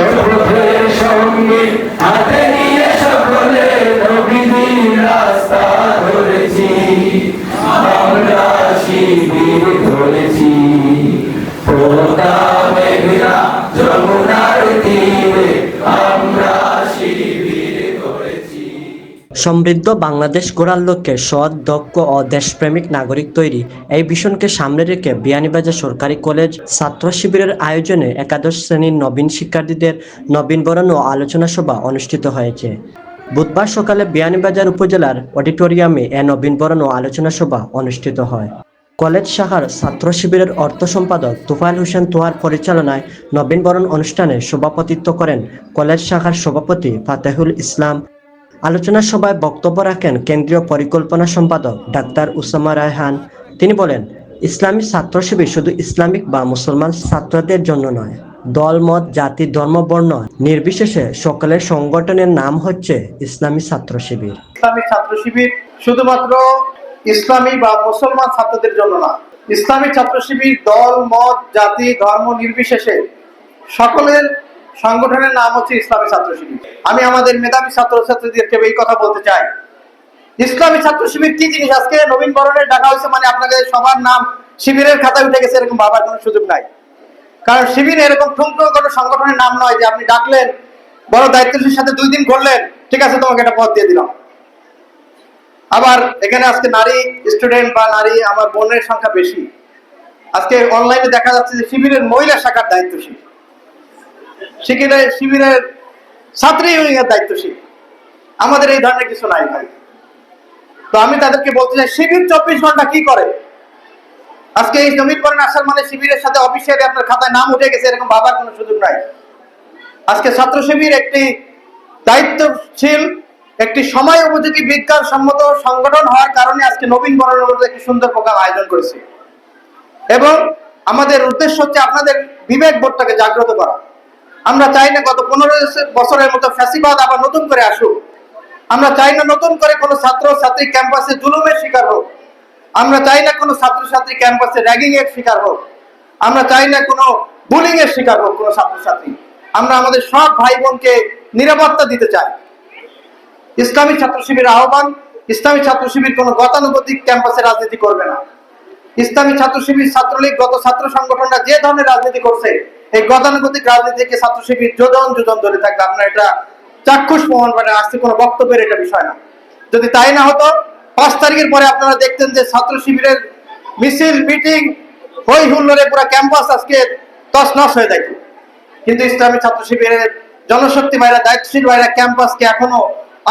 Sempre সমৃদ্ধ বাংলাদেশ গড়ার লক্ষ্যে সৎ, দক্ষ ও দেশপ্রেমিক নাগরিক তৈরি। এই ভীষণকে সামনে রেখে বিয়ানীবাজার সরকারি কলেজ ছাত্র শিবিরের আয়োজনে একাদশ শ্রেণির নবীন শিক্ষার্থীদের নবীনবরণ ও আলোচনা সভা অনুষ্ঠিত হয়েছে। বুধবার সকালে বিয়ানীবাজার উপজেলার অডিটোরিয়ামে এ নবীনবরণ ও আলোচনা সভা অনুষ্ঠিত হয়। কলেজ শাখার ছাত্র শিবিরের অর্থ সম্পাদক তুফাইল হোসেন তোহার পরিচালনায় নবীনবরণ অনুষ্ঠানে সভাপতিত্ব করেন কলেজ শাখার সভাপতি ফাতেহুল ইসলাম আলোচনা সভায় বক্তব্য রাখেন কেন্দ্রীয় পরিকল্পনা সম্পাদক ডাক্তার উসামা রায়হান। তিনি বলেন, ইসলামী ছাত্র শিবির শুধু ইসলামিক বা মুসলমান ছাত্রদের জন্য নয়, দল, মত, জাতি, ধর্ম, বর্ণ নির্বিশেষে সকলের সংগঠনের নাম হচ্ছে ইসলামী ছাত্র শিবির ইসলামী ছাত্র শিবির শুধুমাত্র ইসলামী বা মুসলমান ছাত্রদের জন্য না, ইসলামী ছাত্র শিবির দল, মত, জাতি, ধর্ম নির্বিশেষে সকলের সংগঠনের নাম হচ্ছে ইসলামী ছাত্র শিবির। আমি আমাদের মেধাবী ছাত্রছাত্রীদেরকে এই কথা বলতে চাই। ইসলামী ছাত্র শিবির কি জিনিস? আজকে নবীন বরণের ডাকা হয়েছে মানে আপনাদের সবার নাম শিবিরের খাতায় উঠে গেছে, এরকম ভাবার কোনো সুযোগ নাই। কারণ শিবির এরকম ঠুমঠুম সংগঠনের নাম নয় যে আপনি ডাকলেন, বড় দায়িত্বশীল সাথে দুই দিন করলেন ঠিক আছে, তোমাকে একটা পদ দিয়ে দিলাম। আবার এখানে আজকে নারী স্টুডেন্ট বা নারী আমার বোনের সংখ্যা বেশি। আজকে অনলাইনে দেখা যাচ্ছে যে শিবিরের মহিলা শাখার দায়িত্বশীল। শিবিরের শিবিরের ছাত্রী ইউনিয়নের দায়িত্বশীল। আমাদের এই ধরনের কিছু নাই ভাই। তো আমি তাদেরকে বলতে চাই, শিবির চব্বিশ ঘণ্টা কি করে? আজকে এই জমির করেন আসার মানে শিবিরের সাথে অফিসিয়ালি আপনার খাতায় নাম উঠে গেছে, এরকম ভাবার কোনো সুযোগ নাই। আজকে ছাত্র শিবির একটি দায়িত্বশীল, একটি সময় উপযোগী বিজ্ঞান সম্মত সংগঠন হওয়ার কারণে আজকে নবীন বরণের মধ্যে একটি সুন্দর প্রোগ্রাম আয়োজন করেছে। এবং আমাদের উদ্দেশ্য হচ্ছে আপনাদের বিবেক বোধটাকে জাগ্রত করা। আমরা চাই না গত পনেরো বছরের মতো ফ্যাসিবাদ আবার নতুন করে আসুক। আমরা চাই না নতুন করে কোনো ছাত্র ছাত্রী ক্যাম্পাসে জুলুমের শিকার হোক। আমরা চাই না কোনো ছাত্রছাত্রী ক্যাম্পাসে র্যাগিং এর শিকার হোক। আমরা চাই না কোনো বুলিং এর শিকার হোক কোনো ছাত্রছাত্রী আমরা আমাদের সব ভাই বোনকে নিরাপত্তা দিতে চাই। ইসলামী ছাত্র শিবির আহ্বান, ইসলামী ছাত্র শিবির কোনো গতানুগতিক ক্যাম্পাসে রাজনীতি করবে না। ইসলামী ছাত্র শিবির ছাত্রলীগ, গত ছাত্র সংগঠনরা যে ধরনের রাজনীতি করছে এই গতানুগতিক রাজনীতিকে ছাত্র শিবির যোজন যোজন ধরে থাকবে আপনার এটা চাক্ষুষ প্রমাণ মানে আসছে, কোনো বক্তব্যের এটা বিষয় না। যদি তাই না হতো, পাঁচ তারিখের পরে আপনারা দেখতেন যে ছাত্র শিবিরের মিছিল, মিটিং হই হুল্লোড়ে পুরো ক্যাম্পাস আজকে তছনছ হয়ে যেত কিন্তু ইসলামী ছাত্র শিবিরের জনশক্তি ভাইরা, দায়িত্বশীল ভাইরা ক্যাম্পাসকে এখনও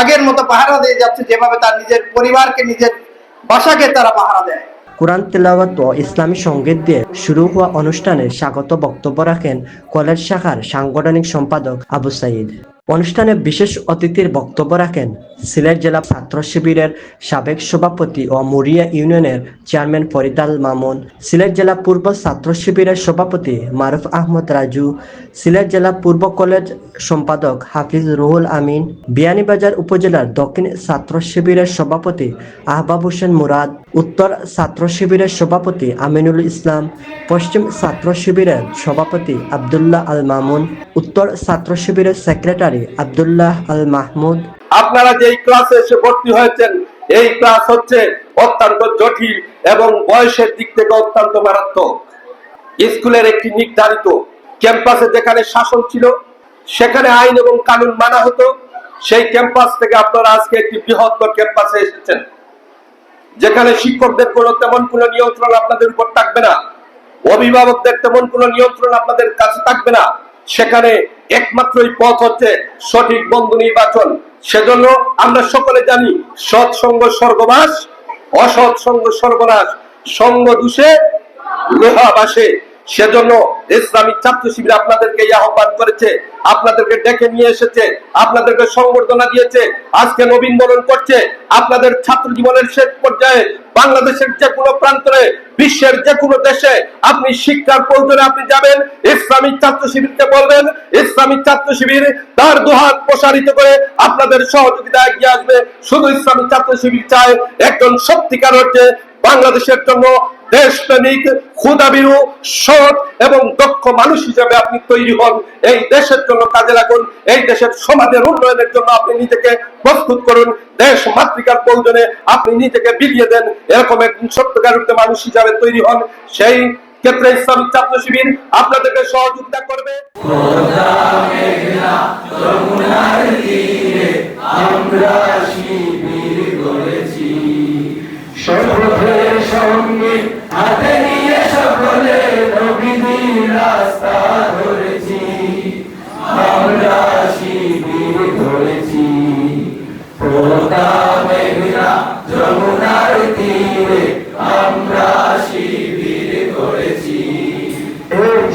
আগের মতো পাহারা দিয়ে যাচ্ছে, যেভাবে তার নিজের পরিবারকে, নিজের বাসাকে তারা পাহারা দেয়। কোরআন তেলাওয়াত ও ইসলামী সংগীত দিয়ে শুরু হওয়া অনুষ্ঠানে স্বাগত বক্তব্য রাখেন কলেজ শাখার সাংগঠনিক সম্পাদক আবু সাইদ। অনুষ্ঠানে বিশেষ অতিথির বক্তব্য রাখেন সিলেট জেলা ছাত্র শিবিরের সাবেক সভাপতি ও মুরিয়া ইউনিয়নের চেয়ারম্যান ফরিদাল মামুন, সিলেট জেলা পূর্ব ছাত্র শিবিরের সভাপতি মারুফ আহমদ রাজু, সিলেট জেলা পূর্ব কলেজ সম্পাদক হাফিজ রুহুল আমিন, বিয়ানীবাজার উপজেলার দক্ষিণ ছাত্র শিবিরের সভাপতি আহবাব হোসেন মুরাদ, উত্তর ছাত্র শিবিরের সভাপতি আমিনুল ইসলাম, পশ্চিম ছাত্র শিবিরের সভাপতি আবদুল্লাহ আল মামুন, উত্তর ছাত্র শিবিরের সেক্রেটারি আবদুল্লাহ আল মাহমুদ আপনারা যে ক্লাসে এসে ভর্তি হয়েছেন, এই ক্লাস হচ্ছে অত্যন্ত জটিল এবং বয়সের দিক থেকে অত্যন্ত মারাত্মক। স্কুলের একটি নির্ধারিত ক্যাম্পাসে যেখানে শাসন ছিল, সেখানে আইন এবং কানুন মানা হতো। সেই ক্যাম্পাস থেকে আপনারা আজকে একটি বৃহত্তর ক্যাম্পাসে এসেছেন। যেখানে শিক্ষকদের কোনো তেমন কোনো নিয়ন্ত্রণ আপনাদের উপর থাকবে না। অভিভাবকদের তেমন কোনো নিয়ন্ত্রণ আপনাদের কাছে থাকবে না। সেখানে একমাত্রই পথ হচ্ছে সঠিক বন্ধু নির্বাচন। সেজন্য আমরা সকলে জানি সৎসঙ্গ স্বর্গবাস অসৎ সঙ্গ সর্বনাশ সঙ্গ দূষে লোহা বাসে। সেজন্য ইসলামিক ছাত্র শিবির আপনাদেরকে এই আহ্বান করেছে, আপনাদেরকে ডেকে নিয়ে এসেছে, আপনাদেরকে সংবর্ধনা দিয়েছে, আজকে নবীন বরণ করছে, আপনাদের ছাত্র জীবনের শেষ পর্যায়ে বাংলাদেশের যে কোনো প্রান্তরে, বিশ্বের যে কোনো দেশে আপনি শিক্ষার প্রয়োজনে আপনি যাবেন, ইসলামিক ছাত্র শিবিরকে বলবেন, ইসলামিক ছাত্র শিবির তার দুহাত প্রসারিত করে আপনাদের সহযোগিতা এগিয়ে আসবে। শুধু ইসলামিক ছাত্র শিবির চায়, একজন সত্যিকার হচ্ছে বাংলাদেশের জন্য দেশপ্রেমিক ক্ষুদাবিরু সৎ এবং দক্ষ মানুষ হিসেবে আপনি তৈরি হন। এই দেশের জন্য কাজে লাগুন, এই দেশের সমাজের উন্নয়নের জন্য আপনি নিজেকে প্রস্তুত করুন। দেশ মাতৃকার প্রয়োজনে আপনি নিজেকে বিলিয়ে দেন। এরকম একজন সত্যকার মানুষ হিসাবে তৈরি হন। সেই ক্ষেত্রে ইসলামিক ছাত্র শিবির আপনাদেরকে সহযোগিতা করবে।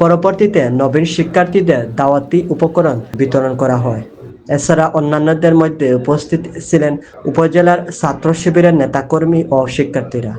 পরবর্তীতে নবীন শিক্ষার্থীদের দাওয়াতি উপকরণ বিতরণ করা হয়। এছাড়া অন্যান্যদের মধ্যে উপস্থিত ছিলেন উপজেলার ছাত্র শিবিরের নেতাকর্মী ও শিক্ষার্থীরা।